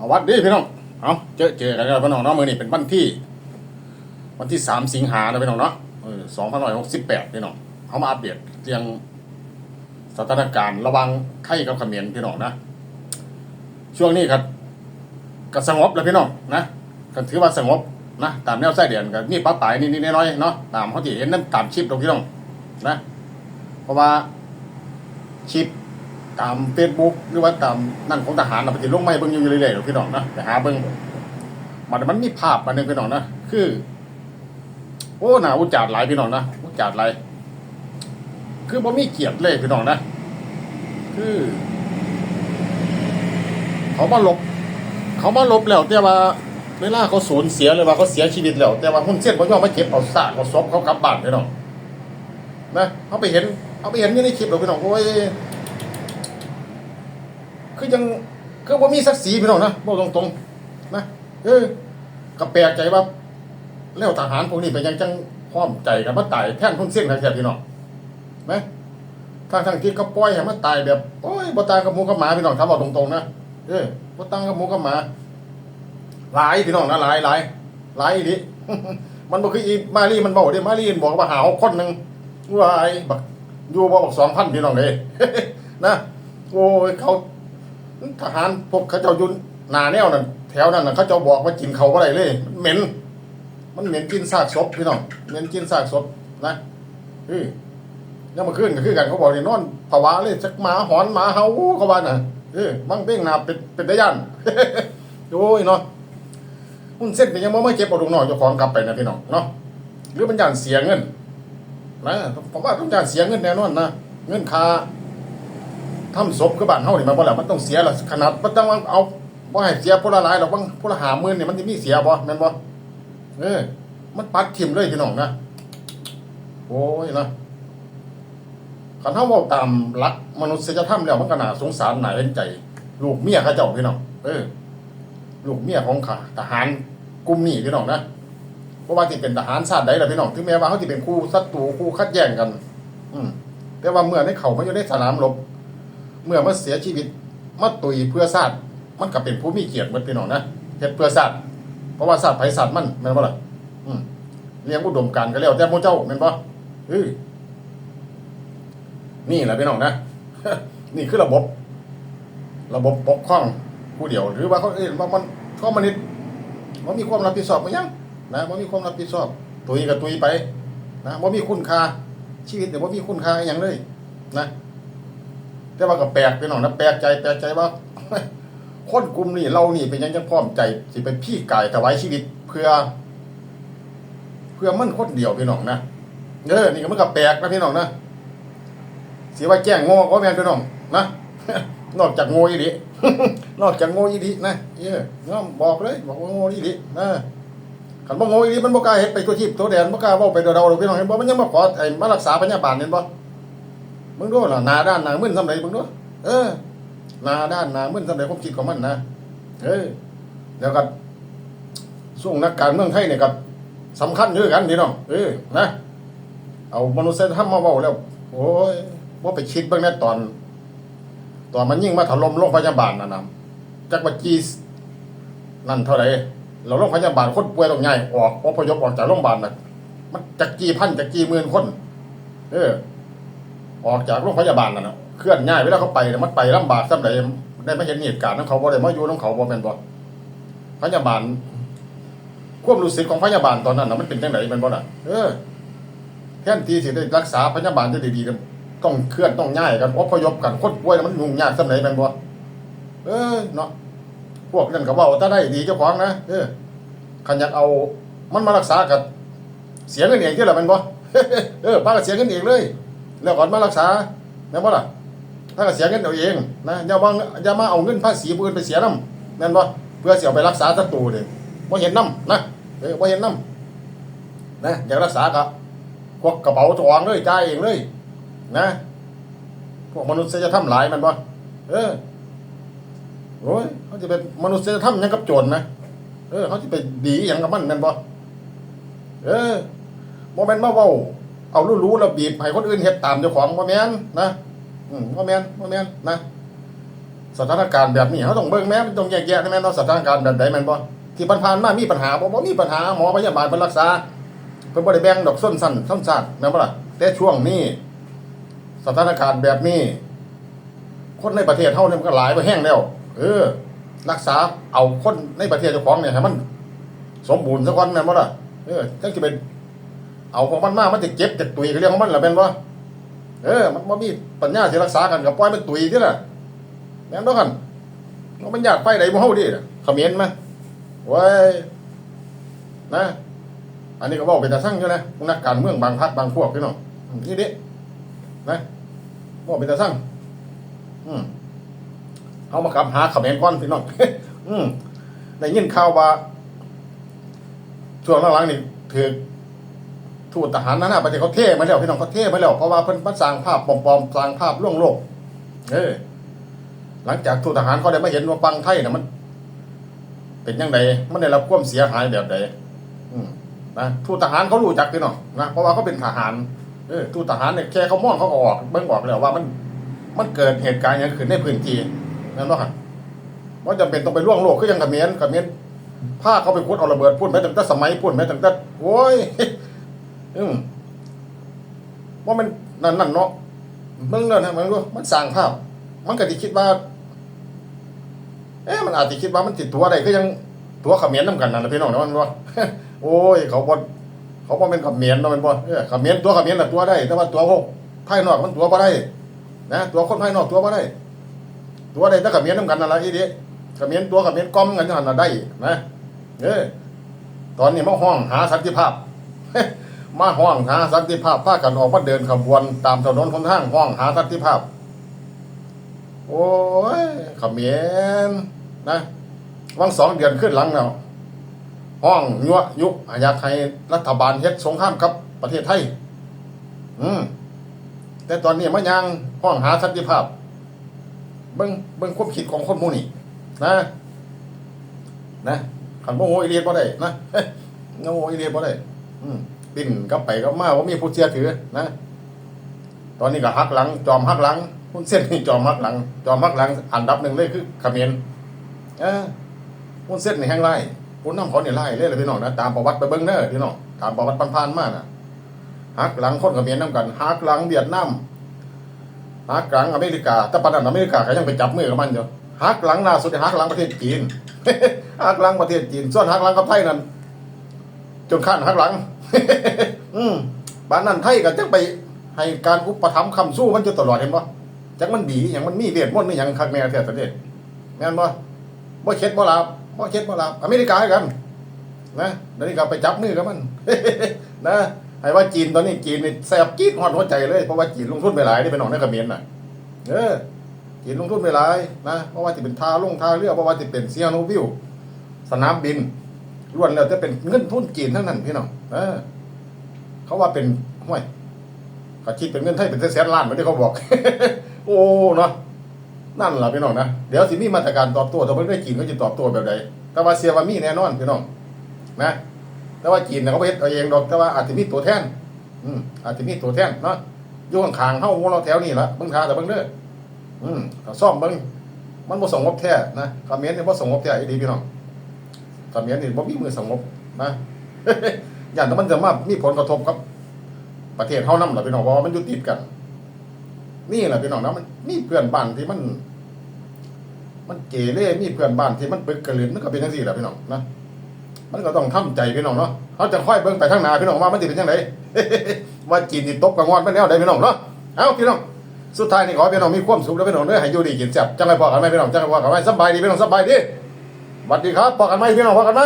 เอาวัดดีพี่น้อง เอาเจอเจอกันแล้วพี่น้องเนาะมือนี้เป็นวันที่ วันที่สามสิงหานะพี่น้องเนาะสองพันร้อยหกสิบแปดพี่น้องเขามาอัปเดตเรื่องสถานการณ์ระวังไทยกับเขมรพี่น้องนะ ช่วงนี้ครับก็สงบแล้วพี่น้องนะก็ถือว่าสงบนะตามแนวไส้เดือนก็มีป้าปลายนิดๆน้อยเนาะตามเขาที่เห็นนั่นตามชิปตรงพี่น้องนะ เพราะว่าชิป ตามเฟซบุ๊กหรือว่าตามนั่นของทหารเราไปติดลงไม่เบิ่งอยู่เรื่อยๆหรอกพี่น้องนะไปหาเบิ่งมันมันมีภาพมาหนึ่งพี่น้องนะคือ โอ้หนาอุจจาร์หลายพี่น้องนะอุจจาร์หลายคือบ่มีเกียรติเลยพี่น้องนะคือ เขามาหลบ เขามาหลบแล้วแต่ว่าเวลาเขาสูญเสียเลยว่าเขาเสียชีวิตแล้ว แต่ว่าหุ้นเส้นเขาย่อมมาเก็บเอาซากเอาศพเขากลับบ้านพี่น้องนะเขาไปเห็นเขาไปเห็นอยู่ในคลิปหรอกพี่น้องโอ้ย คือยังคือว่ามีศักดิ์ศรีพี่น้องนะบอกตรงๆนะเออก็แปลกใจว่าแล้วทหารพวกนี้ไปยังจังพร้อมใจกันมาตายแท่นหุ้นเส้นแท้ๆพี่น้องนะทางทางที่เขาปล่อยให้มันตายแบบโอ้ยบ่ตายกับหมูกับหมาพี่น้องทำเอาตรงๆนะเออบ่ตั้งกับหมูกับหมาหลายพี่น้องนะหลายหลายหลายอีดิมันบ่คืออีมารีมันบอกเด้มารีมันบอกว่าหาคนหนึ่งว่าไอ้บักอยู่บ่บอก2,000พี่น้องเด้นะโอ้ยเขา ทหารพวกเขาเจ้ายู่หนาแนวนั่นแถวนั้นน่ะเขาเจ้าบอกว่ากินเขาบ่ได้เลย มันเหม็น มันเหม็นกินซากศพพี่น้องเหม็นกินซากศพนะเออยังมาขึ้นก็คือกันเขาบอกนี่นอนภาวะเลยจักหมาหอนหมาเห่าเขาว่าน่ะเออบังเป้งหนาเป็นเป็นได้ยันโอ้ยเนาะหุ้นเส้นเป็นยังไม่เก็บเอาลูกน้องเจ้าของกลับไปนะพี่น้องเนาะหรือมันย่านเสียเงินนะผมว่าต้องย่านเสียเงินแน่นอนนะเงินค่า ทำศพคือบ้านเฮานี่มันบ่แล้วมันต้องเสียละขนาดมันต้องเอาบ่ให้เสียผู้ละหลายดอกบางผู้ละหาหมื่นนี่มันสิมีเสียบ่แม่นบ่เออ มันปัดทิ่มเลยพี่น้องนะโอ้ยนะคันเฮาเว้าตามหลักมนุษยธรรมแล้วมันก็น่าสงสารน่าเห็นใจ ลูกเมียเขาเจ้าพี่น้องเออ ลูกเมียของข้าทหารกลุ่มนี้พี่น้องนะเพราะว่าที่เป็นทหารชาติใดล่ะพี่น้องถึงแม้ว่าเขาสิเป็นคู่ศัตรูคู่ขัดแย้งกัน อืมแต่ว่าเมื่อในเขามาอยู่ในสนามรบ เมื่อมาเสียชีวิตมาตุยเพื่อชาติมันก็เป็นผู้มีเกียรติเหมือนพี่น้องนะเฮ็ดเพื่อชาติเพราะว่าชาติไผชาติมันแม่นบ่ล่ะอืมเลี้ยงอุดมการก็แล้วแต่หมู่เจ้าแม่นบ่เออนี่แหละพี่น้องนะนี่คือระบบ ระบบปกครองผู้เดียว หรือว่าเขาเอ้ยว่ามันข้อมนิดว่ามีความรับผิดชอบมั้ยังนะว่ามีความรับผิดชอบตุยกับตุยไป นะว่ามีคุณค่าชีวิตเนี่ยว่ามีคุณค่าอย่างเลย นะ แต่ว่าก็แปลกพี่น้องนะแปลกใจแปลกใจว่าคนกลุ่มนี้เรานี่เป็นยังจังพร้อมใจสิเป็นพี่กายถวายชีวิตเพื่อ เพื่อมั่นคนเดียวพี่น้องนะเออนี่ก็มันก็แปลกนะพี่น้องนะสิว่าแจ้งง่ก็แม่นพี่น้องนะนอกจากโง่อีหลีนอกจากโง่อีหลีนะเออน้องบอกเลย บอกว่าโง่อีหลีนะคันบ่โง่อีหลีมันบ่กล้าเฮ็ดไปตัวทิพตัวแดนบ่กล้าเว้าไปเราหรอกพี่น้องเห็นบ่มันยังมาขอไอ้มารักษาพยาบาลเห็นบ่ มึงดูล่ะหน้าด้านหน้ามึนซำใดมึงดูเออหน้าด้านหน้ามึนซำใดความคิดของมันนะเออแล้วก็ช่วงนักการเมืองไทยเนี่ยก็สำคัญอยู่กันพี่น้องเออนะ เอามนุษยธรรมมาเว้าแล้ว โอ้ยว่าไปคิดบ้างแน่ตอน ตอนมันยิ่งมาถล่มโรงพยาบาลนั่นนะจักว่าจีนั่นเท่าไหร่เราโรงพยาบาลคนป่วยต้องใหญ่ออกอพยพออกจากโรงพยาบาลน่ะมันจักกี่พันจักกี่หมื่นคน เออ ออกจากโรงพยาบาลนั่นน่ะเคลื่อนง่ายเวลาเขาไปมันไปลำบากซำใดได้ไมาเห็นเหตุการณ์ของเขาบ่ได้มาอยู่ของเขาบ่แม่นบ่พยาบาลความรู้สึกของพยาบาลตอนนั้นน่ะมันเป็นจังไดแม่นบ่ล่ะเออแทนที่สิได้รักษาพยาบาลได้ดีๆต้องเคลื่อนต้องย้ายกันอพยพกันคนป่วยมันยุ่งยากสำไหนแม่นบ่เออเนาะพวกนั้นก็เว้าถ้าได้ดีเจ้าของนะเออคันอยากเอา มันมารักษากับเสียเงินเองที่ละแม่นบ่เออป้าก็เสียเงินเองเลย แล้วก่อนมารักษาแม่นบ่ล่ะถ้าก็เสียเงินเอาเองนะอย่ามาอย่ามาเอาเงินภาษีผู้อื่นไปเสียนํแม่นบ่เพื่อเสิเอาไปรักษาศัตรูนี่บ่เห็นนํนะเออบ่เห็นนํนะอยากรักษาก็พวกกระเป๋าทองเลยจ่ายเองเลยนะพวกมนุษยธรรมหลายมันบ่เออโอ้ยเขาจะเป็นมนุษยธรรมหยังกับโจรนะเออเขาจะไปดีหยังกับมันแม่นบ่เออบ่แม่นมาเว้า เอารู้ๆแล้วบีบให้คนอื่นเฮ็ดตามเจ้าของบ่แม่นนะอืมบ่แม่นบ่แม่นนะสถานการณ์แบบนี้เขาต้องเบิ่งแม้นต้องแยกแยะแม่นว่าสถานการณ์แบบใดแม่นบ่ที่ผ่านๆมามีปัญหาบ่บ่มีปัญหาหมอพยาบาลเพิ่นรักษาเพิ่นบ่ได้แบ่งดอกส้นสั้นส้นซาดแม่นบ่ล่ะแต่ช่วงนี้ สถานการณ์แบบนี้ คนในประเทศเฮาเนี่ยมันก็หลายไปแห้งแล้ว เออ รักษาเอาคนในประเทศเจ้าของเนี่ยให้มัน สมบูรณ์สักวันแม่นบ่ล่ะเออจังสิเป็น เอาของมันมามันจะเจ็บจะตุยก็เรื่องของมันล่ะแม่นบ่เออ มันบ่มีปัญญาสิรักษากันก็ปล่อยมันตุยที่ล่ะแม่นบ่กันมันอยากไปไหนบ่เฮาดิเขมิ้นมาโว้ยนะ อันนี้ก็เว้าเป็นตาสั่งอยู่นะนักการเมืองบางพรรคบางพวกพี่น้องนี่ดินะเว้าเป็นตาสั่งอืมเอามาขับหาเขมิ้นก่อนพี่น้องอืมได้ยินข่าวว่าช่วงหลังๆนี่ถือ ทูตทหารนานาประเทศเขาเท่มาแล้วพี่น้องเขาเท่มาแล้วเพราะว่าเพิ่นมาสร้างภาพปลอมๆสร้างภาพล่วงโลก เออ หลังจากทูตทหารเขาได้มาเห็นว่าฟังไทยน่ะมัน เป็นยังไงมันได้รับความเสียหายแบบใดนะทูตทหารเขารู้จักพี่น้องนะเพราะว่าเขาเป็นทหารเออทูตทหารเนี่ยแค่เขามองเขาออกเบิ่งออกแล้วว่ามัน มันเกิดเหตุการณ์อย่างขึ้นในพื้นที่นั่นเนาะครับว่าจำเป็นต้องไปล่วงโลกคือยังกับเมียนกับเมียนผ้าเขาไปคุดเอาระเบิดพุ่นแม้ตั้งแต่สมัยพุ่นแม้ตั้งแต่โอ้ย อืมว่ามันนั่นนั่นเนาะเบิ่งเด้อนะมันรู้มันสร้างภาพ มันก็สิคิดว่า เอ๊ะมันอาจจะคิดว่ามันติดตัวอะได้ก็ยังตัวขมิ้นนํกันนั่นนะพี่น้องนะมันว่าโอ้ย เขาบ่เขาบ่เป็นขมิ้นเนาะมันบ่เออขมิ้นตัวขมิ้นน่ะตัวได้ แต่ว่าตัวพวกภายนอกมันตัวบ่ได้ นะตัวคนภายนอกตัวบ่ได้ ตัวได้แต่ขมิ้นนํกันนั่นละอีเด้เขมิ้นตัวขมิ้นก้อมกันนั่นน่ะได้นะเออตอนนี้มาห้องหาสันติภาพ มาห้องหาสันติภาพพากันออกมาเดินขบวน ตามถนนคนทางห้องหาสันติภาพ โอ้ยขมิ้นนะวังสองเดือนขึ้นหลังแล้วห้องยั่วยุอยากให้รัฐบาลเฮ็ดสงครามกับ ประเทศไทย อืมแต่ตอนนี้มันยังห้องหาสันติภาพ เบิ่งเบิ่งความคิดของคนมูนี่นะนะขันโมโหอีเรียนบ่ได้นะโมโหอีเรียนบ่ได้ อืม ปิ้นกลับไปกลับมาว่ามีผู้เชื่อถือนะ ตอนนี้ก็หักหลัง จอมหักหลังคุณเส้นนี่จอมหักหลัง จอมหักหลัง อันดับหนึ่งเลยคือเขมรเออคุณเส้นนี่แห้งไล่คุณน้ำเขาเนี่ยไล่เลยเลยพี่น้องนะตามประวัติไปเบิ่งเด้อพี่น้องตามประวัติผ่านๆมากนะหักหลังคนเขมรน้ำกันหักหลังเวียดนามหักหลังอเมริกาแต่ปานนั้นอเมริกาก็ยังไปจับมือกับมันอยู่หักหลังล่าสุดหักหลังประเทศจีนหักหลังประเทศจีนส่วนหักหลังกับไทยนั่นจนขั้นหักหลัง อืมบ้านนั้นไทยก็จังไป ให้การอุปถัมภ์คำสู้มันจะตลอดเห็นบ่จักมันดีอย่างมันมีเวทมนต์มีหยังคักแม่แท้ประเทศแม่นบ่บ่เช็ดบ่ลาบบ่เช็ดบ่ลาบอเมริกากัน นะเดี๋ยวนี้ก็ไปจับมือกับมัน นะให้ว่าจีนตอนนี้จีนนี่แสบจี๊ดฮอดหัวใจเลยเพราะว่าจีนลงทุนไปหลายนี่เป็นของในเขมรน่ะ เออจีนลงทุนไปหลายนะเพราะว่าจะเป็นท่าลงท่าเรือเพราะว่าจะเป็นเซียโนวิว สนามบิน ล้วนแล้วจะเป็นเงินทุนจีนทั้งนั้นพี่น้องเออ เขาว่าเป็นห้วยเขาคิดเป็นเงินไทยเป็นแสนล้านเหมือนที่เขาบอก โอ้เนาะนั่นแหละพี่น้องนะเดี๋ยวสิมีมาตรการตอบโต้ถ้าเพิ่ได้จีนเขาจะตอบโต้แบบใดแต่ว่าเสียว่ามีแน่นอนพี่น้องนะแต่ว่าจีนน่ะเขาเฮ็ดเอาเองดอกแต่ว่าอาจจะมีตัวแทน อืมอาจจะมีตัวแทนเนาะยู่ข้างๆเฮาของเราแถวนี้ละเบิ่งทาแต่เบิ่งเด้ออืมก็ซ่อมเบิ่งมันบ่สงบแท้นะเขมรนี่บ่สงบแท้อีดีพี่น้อง เขมรนี่บ่มีมือสงบนะอย่างแต่มันจะมามีผลกระทบกับ ประเทศเฮานำล่ะพี่น้องเพราะมันอยู่ติดกัน นี่แหละพี่น้องนะมันมีเพื่อนบ้านที่มัน มันเกเรมีเพื่อนบ้านที่มันปึกกระลืนมันก็เป็นจังซี่แหละพี่น้องนะมันก็ต้องทำใจพี่น้องเนาะเขาจะค่อยเบิ่งไปข้างหน้าพี่น้องว่ามันสิเป็นจังไดว่าจีนนี่ตกกระงอนไปแล้วได้พี่น้องเนาะเอ้าพี่น้องสุดท้ายนี่ขอพี่น้องมีความสุขแล้วพี่น้องเด้อให้อยู่ดีกินแซ่บจังไรพอกันไหมพี่น้องจังไรพอกันไหมสบายดีพี่น้องสบายดี สวัสดีครับพอกันไหมพี่น้องพอกันไหม